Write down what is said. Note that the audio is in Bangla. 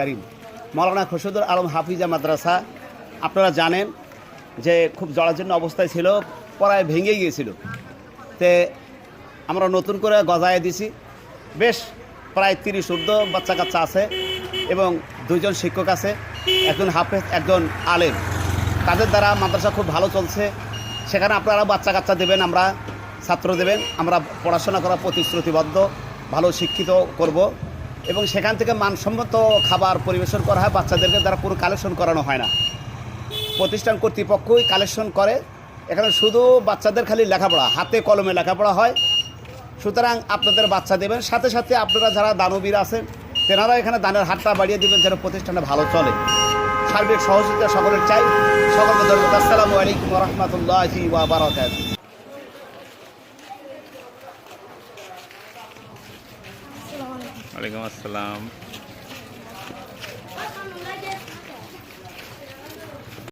করিম। মৌলানা খসুদুর আলম হাফিজা মাদ্রাসা, আপনারা জানেন যে খুব জরাজীর্ণ অবস্থায় ছিল, পড়ায় ভেঙে গিয়েছিল। তে আমরা নতুন করে গজায় দিছি। বেশ, প্রায় তিরিশ ঊর্ধ্ব বাচ্চা কাচ্চা আছে এবং দুইজন শিক্ষক আছে, একজন হাফেজ, একজন আলেম। তাদের দ্বারা মাদ্রাসা খুব ভালো চলছে। সেখানে আপনারা বাচ্চা কাচ্চা দেবেন, আমরা ছাত্র দেবেন। আমরা পড়াশোনা করার প্রতিশ্রুতিবদ্ধ, ভালো শিক্ষিত করব। এবং সেখান থেকে মানসম্মত খাবার পরিবেশন করা হয়, বাচ্চাদেরকে দ্বারা পুরো কালেকশন করানো হয় না। প্রতিষ্ঠান কর্তৃপক্ষই কালেকশন করে। এখানে শুধু বাচ্চাদের খালি লেখাপড়া, হাতে কলমে লেখাপড়া হয়। সুতরাং আপনাদের বাচ্চা দেবেন, সাথে সাথে আপনারা যারা দানবীর আছেন, তেনারা এখানে দানের হাতটা বাড়িয়ে দেবেন যেন প্রতিষ্ঠানটা ভালো চলে। সার্বিক সহযোগিতা সকলের চাই। সকলকে ধন্যবাদ। আসসালামু আলাইকুম রহমতুল্লাহি ওয়ালাইকুম আসসালাম